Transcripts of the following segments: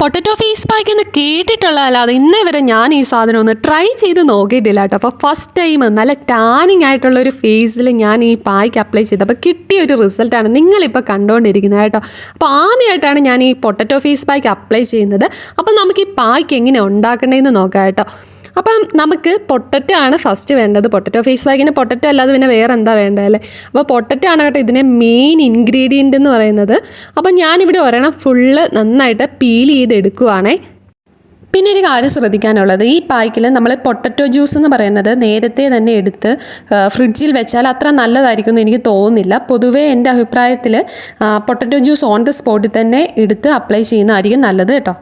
Potato face pack എന്ന് കേട്ടിട്ടുള്ള അല്ലാതെ ഇന്നേ വരെ ഞാൻ ഈ സാധനം ഒന്ന് ട്രൈ ചെയ്ത് നോക്കിയിട്ടില്ല കേട്ടോ. അപ്പോൾ ഫസ്റ്റ് ടൈം നല്ല ടാനിങ് ആയിട്ടുള്ള ഒരു ഫേസിൽ ഞാൻ ഈ പായ്ക്ക് അപ്ലൈ ചെയ്തത് അപ്പോൾ കിട്ടിയ ഒരു റിസൾട്ടാണ് നിങ്ങളിപ്പോൾ കണ്ടുകൊണ്ടിരിക്കുന്നത് കേട്ടോ. അപ്പോൾ ആദ്യമായിട്ടാണ് ഞാൻ ഈ പൊട്ടറ്റോ ഫേസ് പാക്ക് അപ്ലൈ ചെയ്യുന്നത്. അപ്പോൾ നമുക്ക് ഈ പായ്ക്ക് എങ്ങനെ ഉണ്ടാക്കണേന്ന് നോക്കാം കേട്ടോ. അപ്പം നമുക്ക് പൊട്ടറ്റോ ആണ് ഫസ്റ്റ് വേണ്ടത്. പൊട്ടറ്റോ ഫേസ് പാക്കിന് പൊട്ടറ്റോ അല്ലാതെ പിന്നെ വേറെ എന്താ വേണ്ടത് അല്ലേ? അപ്പോൾ പൊട്ടറ്റോ ആണ് കേട്ടോ ഇതിന്റെ മെയിൻ ഇൻഗ്രീഡിയന്റ് എന്ന് പറയുന്നത്. അപ്പം ഞാനിവിടെ ഒരെണ്ണം ഫുള്ള് നന്നായിട്ട് പീൽ ചെയ്ത് എടുക്കുവാണേ പിന്നെ ഒരു കാര്യം ശ്രദ്ധിക്കാനുള്ളത്. ഈ പായ്ക്കിൽ നമ്മൾ പൊട്ടറ്റോ ജ്യൂസ് എന്ന് പറയുന്നത് നേരത്തെ തന്നെ എടുത്ത് ഫ്രിഡ്ജിൽ വെച്ചാൽ അത്ര നല്ലതായിരിക്കും എന്ന് എനിക്ക് തോന്നുന്നില്ല. പൊതുവേ എന്റെ അഭിപ്രായത്തിൽ പൊട്ടറ്റോ ജ്യൂസ് ഓൺ ദ സ്പോട്ടിൽ തന്നെ എടുത്ത് അപ്ലൈ ചെയ്യുന്നതായിരിക്കും നല്ലത് കേട്ടോ.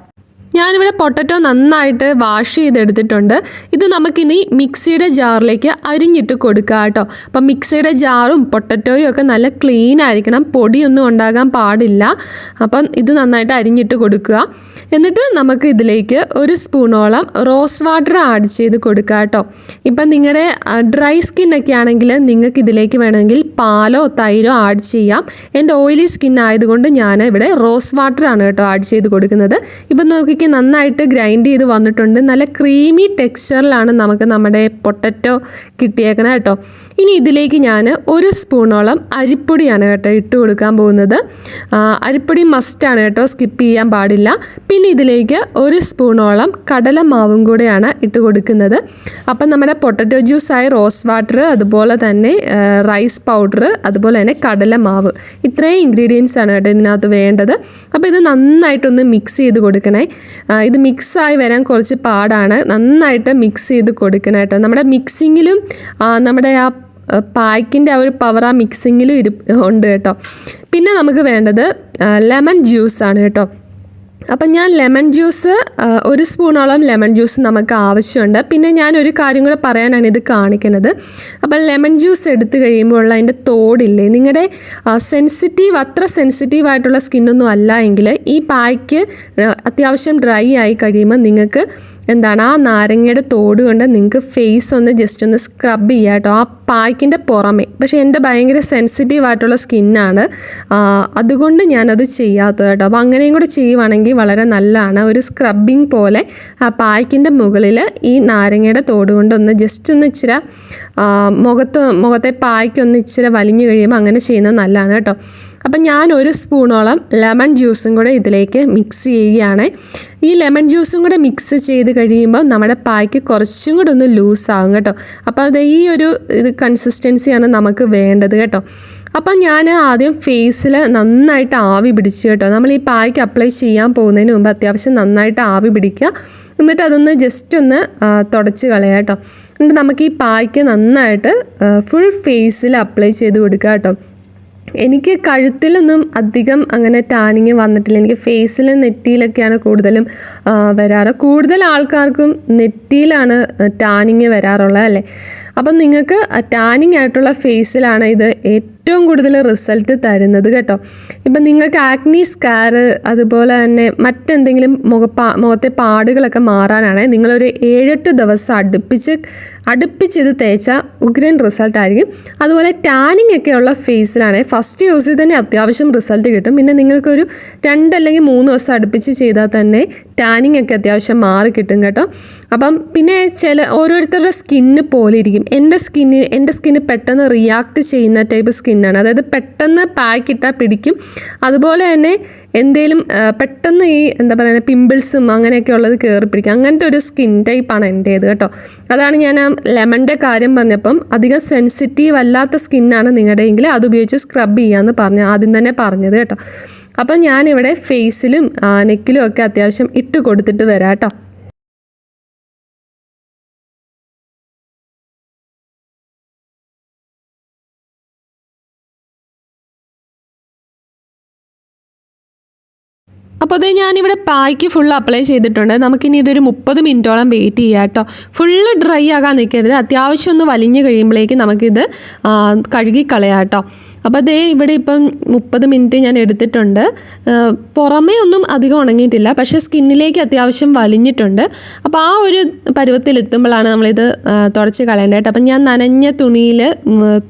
ഞാനിവിടെ പൊട്ടറ്റോ നന്നായിട്ട് വാഷ് ചെയ്തെടുത്തിട്ടുണ്ട്. ഇത് നമുക്കിനി മിക്സിയുടെ ജാറിലേക്ക് അരിഞ്ഞിട്ട് കൊടുക്കുക കേട്ടോ. അപ്പം മിക്സിയുടെ ജാറും പൊട്ടറ്റോയും ഒക്കെ നല്ല ക്ലീൻ ആയിരിക്കണം. പൊടിയൊന്നും ഉണ്ടാകാൻ പാടില്ല. അപ്പം ഇത് നന്നായിട്ട് അരിഞ്ഞിട്ട് കൊടുക്കുക. എന്നിട്ട് നമുക്ക് ഇതിലേക്ക് ഒരു സ്പൂണോളം റോസ് വാട്ടർ ആഡ് ചെയ്ത് കൊടുക്കുക കേട്ടോ. ഇപ്പം നിങ്ങളുടെ ഡ്രൈ സ്കിൻ ഒക്കെ ആണെങ്കിൽ നിങ്ങൾക്ക് ഇതിലേക്ക് വേണമെങ്കിൽ പാലോ തൈരോ ആഡ് ചെയ്യാം. എന്റെ ഓയിലി സ്കിൻ ആയതുകൊണ്ട് ഞാൻ ഇവിടെ റോസ് വാട്ടർ ആണ് കേട്ടോ ആഡ് ചെയ്ത് കൊടുക്കുന്നത്. ഇപ്പം നോക്കിക്ക് നന്നായിട്ട് ഗ്രൈൻഡ് ചെയ്ത് വന്നിട്ടുണ്ട്. നല്ല ക്രീമി ടെക്സ്ചറിലാണ് നമുക്ക് നമ്മുടെ പൊട്ടറ്റോ കിട്ടിയേക്കണേ കേട്ടോ. ഇനി ഇതിലേക്ക് ഞാൻ ഒരു സ്പൂണോളം അരിപ്പൊടിയാണ് കേട്ടോ ഇട്ട് കൊടുക്കാൻ പോകുന്നത്. അരിപ്പൊടി മസ്റ്റാണ് കേട്ടോ സ്കിപ്പ് ചെയ്യാൻ പാടില്ല. പിന്നെ ഇതിലേക്ക് ഒരു സ്പൂണോളം കടലമാവും കൂടെയാണ് ഇട്ട് കൊടുക്കുന്നത്. അപ്പം നമ്മുടെ പൊട്ടറ്റോ ജ്യൂസായ റോസ് വാട്ടർ അതുപോലെ തന്നെ റൈസ് പൗഡർ അതുപോലെ തന്നെ കടലമാവ് ഇത്രയും ഇൻഗ്രീഡിയൻസ് ആണ് കേട്ടോ ഇതിനകത്ത് വേണ്ടത്. അപ്പോൾ ഇത് നന്നായിട്ടൊന്ന് മിക്സ് ചെയ്ത് കൊടുക്കണേ. ഇത് മിക്സായി വരാൻ കുറച്ച് പാടാണ്. നന്നായിട്ട് മിക്സ് ചെയ്ത് കൊടുക്കണം കേട്ടോ. നമ്മുടെ മിക്സിങ്ങിലും നമ്മുടെ ആ പായ്ക്കിന്റെ ആ ഒരു പവർ ആ മിക്സിങ്ങിലും ഇരു ഉണ്ട് കേട്ടോ. പിന്നെ നമുക്ക് വേണ്ടത് ലെമൺ ജ്യൂസാണ് കേട്ടോ. അപ്പം ഞാൻ ലെമൺ ജ്യൂസ് ഒരു സ്പൂണോളം ലെമൺ ജ്യൂസ് നമുക്ക് ആവശ്യമുണ്ട്. പിന്നെ ഞാൻ ഒരു കാര്യം കൂടെ പറയാനാണ് ഇത് കാണിക്കുന്നത്. അപ്പം ലെമൺ ജ്യൂസ് എടുത്തു കഴിയുമ്പോൾ ഉള്ള അതിന്റെ തോടില്ലേ നിങ്ങളുടെ സെൻസിറ്റീവ് അത്ര സെൻസിറ്റീവ് ആയിട്ടുള്ള സ്കിന്നൊന്നും അല്ല എങ്കിൽ ഈ പായ്ക്ക് അത്യാവശ്യം ഡ്രൈ ആയി കഴിയുമ്പോൾ നിങ്ങൾക്ക് എന്താണ് ആ നാരങ്ങയുടെ തോട് കൊണ്ട് നിങ്ങൾക്ക് ഫേസ് ഒന്ന് ജസ്റ്റ് ഒന്ന് സ്ക്രബ് ചെയ്യാം കേട്ടോ ആ പായ്ക്കിന്റെ പുറമെ. പക്ഷേ എന്റെ ഭയങ്കര സെൻസിറ്റീവ് ആയിട്ടുള്ള സ്കിന്നാണ്. അതുകൊണ്ട് ഞാനത് ചെയ്യാത്തത് കേട്ടോ. അപ്പോൾ അങ്ങനെയും കൂടെ ചെയ്യുവാണെങ്കിൽ വളരെ നല്ലതാണ്. ഒരു സ്ക്രബിങ് പോലെ ആ പായ്ക്കിന്റെ മുകളിൽ ഈ നാരങ്ങയുടെ തോട് കൊണ്ടൊന്ന് ജസ്റ്റ് ഒന്ന് ഇച്ചിരി മുഖത്ത് മുഖത്തെ പായ്ക്കൊന്ന് ഇച്ചിരി വലിഞ്ഞു കഴിയുമ്പോൾ അങ്ങനെ ചെയ്യുന്നത് നല്ലതാണ് കേട്ടോ. അപ്പം ഞാൻ ഒരു സ്പൂണോളം ലെമൺ ജ്യൂസും കൂടെ ഇതിലേക്ക് മിക്സ് ചെയ്യുകയാണ്. ഈ ലെമൺ ജ്യൂസും കൂടെ മിക്സ് ചെയ്ത് കഴിയുമ്പോൾ നമ്മുടെ പായ്ക്ക് കുറച്ചും കൂടെ ഒന്ന് ലൂസാകും കേട്ടോ. അപ്പോൾ അത് ഈ ഒരു ഇത് കൺസിസ്റ്റൻസിയാണ് നമുക്ക് വേണ്ടത് കേട്ടോ. അപ്പം ഞാൻ ആദ്യം ഫേസിൽ നന്നായിട്ട് ആവി പിടിച്ചു കേട്ടോ. നമ്മൾ ഈ പായ്ക്ക് അപ്ലൈ ചെയ്യാൻ പോകുന്നതിന് മുമ്പ് അത്യാവശ്യം നന്നായിട്ട് ആവി പിടിക്കുക. എന്നിട്ട് അതൊന്ന് ജസ്റ്റ് ഒന്ന് തുടച്ച് കളയാം കേട്ടോ. എന്നിട്ട് നമുക്ക് ഈ പായ്ക്ക് നന്നായിട്ട് ഫുൾ ഫേസിൽ അപ്ലൈ ചെയ്ത് കൊടുക്കുക കേട്ടോ. എനിക്ക് കഴുത്തിലൊന്നും അധികം അങ്ങനെ ടാനിങ് വന്നിട്ടില്ല. എനിക്ക് ഫേസിലും നെറ്റിയിലൊക്കെയാണ് കൂടുതലും വരാറ്. കൂടുതൽ ആൾക്കാർക്കും നെറ്റിയിലാണ് ടാനിങ് വരാറുള്ളത് അല്ലേ? അപ്പം നിങ്ങൾക്ക് ടാനിങ് ആയിട്ടുള്ള ഫേസിലാണ് ഇത് ഏറ്റവും കൂടുതൽ റിസൾട്ട് തരുന്നത് കേട്ടോ. ഇപ്പം നിങ്ങൾക്ക് ആക്നി സ്കാർ അതുപോലെ തന്നെ മറ്റെന്തെങ്കിലും മുഖപ്പാ മുഖത്തെ പാടുകളൊക്കെ മാറാനാണ് നിങ്ങളൊരു ഏഴെട്ട് ദിവസം അടുപ്പിച്ച് അടുപ്പിച്ച് ഇത് തേച്ചാൽ ഉഗ്രൻ റിസൾട്ടായിരിക്കും അതുപോലെ ടാനിങ് ഉള്ള ഫേസിലാണ് ഫസ്റ്റ് യൂസിൽ തന്നെ അത്യാവശ്യം റിസൾട്ട് കിട്ടും. പിന്നെ നിങ്ങൾക്കൊരു രണ്ട് അല്ലെങ്കിൽ മൂന്ന് ദിവസം അടുപ്പിച്ച് ചെയ്താൽ തന്നെ ടാനിങ് ഒക്കെ അത്യാവശ്യം മാറി കിട്ടും കേട്ടോ. അപ്പം പിന്നെ ചില ഓരോരുത്തരുടെ സ്കിന്ന് പോലെ ഇരിക്കും. എന്റെ സ്കിന്ന് എന്റെ സ്കിന്ന് പെട്ടെന്ന് റിയാക്ട് ചെയ്യുന്ന ടൈപ്പ് സ്കിന്നാണ് അതായത് പെട്ടെന്ന് പാക്കിട്ടാൽ പിടിക്കും. അതുപോലെ തന്നെ എന്തേലും പെട്ടെന്ന് ഈ എന്താ പറയുക പിമ്പിൾസും അങ്ങനെയൊക്കെ ഉള്ളത് കയറി അങ്ങനത്തെ ഒരു സ്കിൻ ടൈപ്പാണ് എന്റേത് കേട്ടോ. അതാണ് ഞാൻ ആ ലെമന്റെ കാര്യം പറഞ്ഞപ്പം അധികം സെൻസിറ്റീവ് അല്ലാത്ത സ്കിന്നാണ് നിങ്ങളുടെയെങ്കിൽ അത് ഉപയോഗിച്ച് സ്ക്രബ് ചെയ്യാമെന്ന് പറഞ്ഞു ആദ്യം തന്നെ പറഞ്ഞത് കേട്ടോ. അപ്പം ഞാനിവിടെ ഫേസിലും നെക്കിലും ഒക്കെ അത്യാവശ്യം ഇട്ട് കൊടുത്തിട്ട് വരാം കേട്ടോ. അപ്പോൾ അതേ ഞാനിവിടെ പായ്ക്ക് ഫുൾ അപ്ലൈ ചെയ്തിട്ടുണ്ട്. നമുക്കിനി ഇതൊരു മുപ്പത് മിനിറ്റോളം വെയിറ്റ് ചെയ്യാം കേട്ടോ. ഫുള്ള് ഡ്രൈ ആകാൻ നിൽക്കരുത്. അത്യാവശ്യം ഒന്ന് വലിഞ്ഞു കഴിയുമ്പോഴേക്ക് നമുക്കിത് കഴുകിക്കളയാം കഴുകി കളയാം കേട്ടോ. അപ്പോൾ അതേ ഇവിടെ ഇപ്പം മുപ്പത് മിനിറ്റ് ഞാൻ എടുത്തിട്ടുണ്ട്. പുറമേ ഒന്നും അധികം ഉണങ്ങിയിട്ടില്ല. പക്ഷേ സ്കിന്നിലേക്ക് അത്യാവശ്യം വലിഞ്ഞിട്ടുണ്ട്. അപ്പോൾ ആ ഒരു പരുവത്തിലെത്തുമ്പോഴാണ് നമ്മളിത് തുടച്ച് കളയേണ്ടത് കേട്ടോ. അപ്പം ഞാൻ നനഞ്ഞ തുണിയിൽ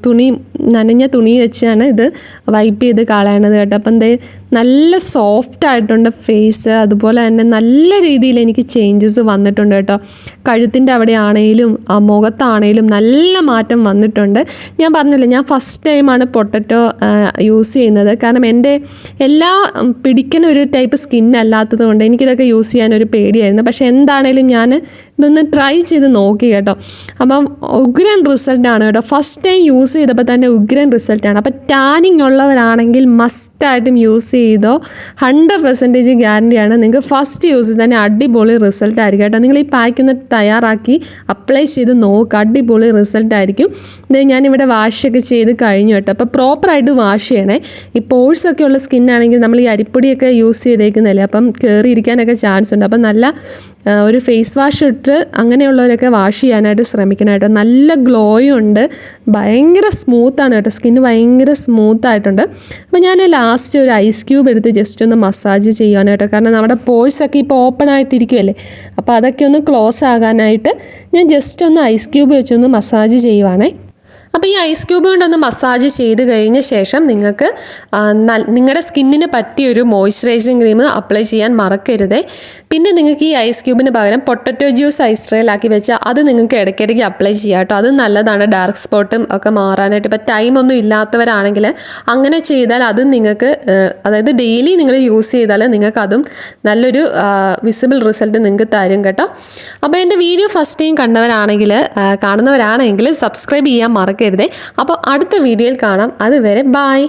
തുണി നനഞ്ഞ തുണി വെച്ചാണ് ഇത് വൈപ്പ് ചെയ്ത് കളയണത് കേട്ടോ. അപ്പം എന്തേ നല്ല സോഫ്റ്റ് ആയിട്ടുണ്ട് ഫേസ് അതുപോലെ തന്നെ നല്ല രീതിയിൽ എനിക്ക് ചേഞ്ചസ് വന്നിട്ടുണ്ട് കേട്ടോ. കഴുത്തിന്റെ അവിടെ ആണെങ്കിലും ആ മുഖത്താണേലും നല്ല മാറ്റം വന്നിട്ടുണ്ട്. ഞാൻ പറഞ്ഞില്ല ഞാൻ ഫസ്റ്റ് ടൈമാണ് പൊട്ടറ്റോ യൂസ് ചെയ്യുന്നത്. കാരണം എന്റെ എല്ലാ പിടിക്കുന്ന ഒരു ടൈപ്പ് സ്കിൻ അല്ലാത്തത് കൊണ്ട് എനിക്കിതൊക്കെ യൂസ് ചെയ്യാനൊരു പേടിയായിരുന്നു. പക്ഷേ എന്താണേലും ഞാൻ ഇതൊന്ന് ട്രൈ ചെയ്ത് നോക്കി കേട്ടോ. അപ്പം ഉഗ്രൻ റിസൾട്ടാണ് കേട്ടോ. ഫസ്റ്റ് ടൈം യൂസ് ചെയ്തപ്പോൾ തന്നെ ഉഗ്രൻ റിസൾട്ടാണ് അപ്പോൾ ടാനിങ് ഉള്ളവരാണെങ്കിൽ മസ്റ്റായിട്ടും യൂസ് ചെയ്തോ ഹൺഡ്രഡ് പെർസെന്റേജ് ഗ്യാരണ്ടിയാണ് നിങ്ങൾക്ക് ഫസ്റ്റ് യൂസ് തന്നെ അടിപൊളി റിസൾട്ട് ആയിരിക്കും കേട്ടോ. നിങ്ങൾ ഈ പാക്ക് ഒന്ന് തയ്യാറാക്കി അപ്ലൈ ചെയ്ത് നോക്കുക അടിപൊളി റിസൾട്ട് ആയിരിക്കും. ഇത് ഞാനിവിടെ വാഷൊക്കെ ചെയ്ത് കഴിഞ്ഞു കേട്ടോ. അപ്പോൾ പ്രോപ്പറായിട്ട് വാഷ് ചെയ്യണേ. ഈ പോഴ്സൊക്കെ ഉള്ള സ്കിന്നാണെങ്കിൽ നമ്മൾ ഈ അരിപ്പൊടിയൊക്കെ യൂസ് ചെയ്തേക്കുന്നതല്ലേ? അപ്പം കയറിയിരിക്കാനൊക്കെ ചാൻസ് ഉണ്ട്. അപ്പം നല്ല ഒരു ഫേസ് വാഷ് ഇട്ട് അങ്ങനെയുള്ളവരൊക്കെ വാഷ് ചെയ്യാനായിട്ട് ശ്രമിക്കണം കേട്ടോ നല്ല ഗ്ലോയും ഉണ്ട്. ഭയങ്കര സ്മൂത്താണ് കേട്ടോ. സ്കിന്ന് ഭയങ്കര സ്മൂത്തായിട്ടുണ്ട് അപ്പോൾ ഞാൻ ലാസ്റ്റ് ഒരു ഐസ് ക്യൂബ് എടുത്ത് ജസ്റ്റ് ഒന്ന് മസാജ് ചെയ്യുകയാണ് കേട്ടോ. കാരണം നമ്മുടെ പോഴ്സൊക്കെ ഇപ്പോൾ ഓപ്പൺ ആയിട്ടിരിക്കുമല്ലേ അപ്പോൾ അതൊക്കെ ഒന്ന് ക്ലോസ് ആകാനായിട്ട് ഞാൻ ജസ്റ്റ് ഒന്ന് ഐസ് ക്യൂബ് വെച്ചൊന്ന് മസാജ് ചെയ്യുവാണേ. അപ്പോൾ ഈ ഐസ് ക്യൂബ് കൊണ്ടൊന്ന് മസാജ് ചെയ്ത് കഴിഞ്ഞ ശേഷം നിങ്ങൾക്ക് നിങ്ങളുടെ സ്കിന്നിന് പറ്റിയ ഒരു മോയ്സ്ചറൈസിങ് ക്രീം അപ്ലൈ ചെയ്യാൻ മറക്കരുതേ. പിന്നെ നിങ്ങൾക്ക് ഈ ഐസ് ക്യൂബിന് പകരം പൊട്ടറ്റോ ജ്യൂസ് ഐസ് ട്രേയിലാക്കി വെച്ചാൽ അത് നിങ്ങൾക്ക് ഇടയ്ക്കിടയ്ക്ക് അപ്ലൈ ചെയ്യാം കേട്ടോ അത് നല്ലതാണ്. ഡാർക്ക് സ്പോട്ടും ഒക്കെ മാറാനായിട്ട്. ഇപ്പോൾ ടൈമൊന്നും ഇല്ലാത്തവരാണെങ്കിൽ അങ്ങനെ ചെയ്താൽ അതും നിങ്ങൾക്ക് അതായത് ഡെയിലി നിങ്ങൾ യൂസ് ചെയ്താൽ നിങ്ങൾക്ക് അതും നല്ലൊരു വിസിബിൾ റിസൾട്ട് നിങ്ങൾക്ക് തരും കേട്ടോ. അപ്പോൾ എന്റെ വീഡിയോ ഫസ്റ്റ് ടൈം കണ്ടവരാണെങ്കിൽ കാണുന്നവരാണെങ്കിൽ സബ്സ്ക്രൈബ് ചെയ്യാൻ മറക്കരുതേ. അപ്പോൾ അടുത്ത വീഡിയോയിൽ കാണാം. അതുവരെ ബായ്.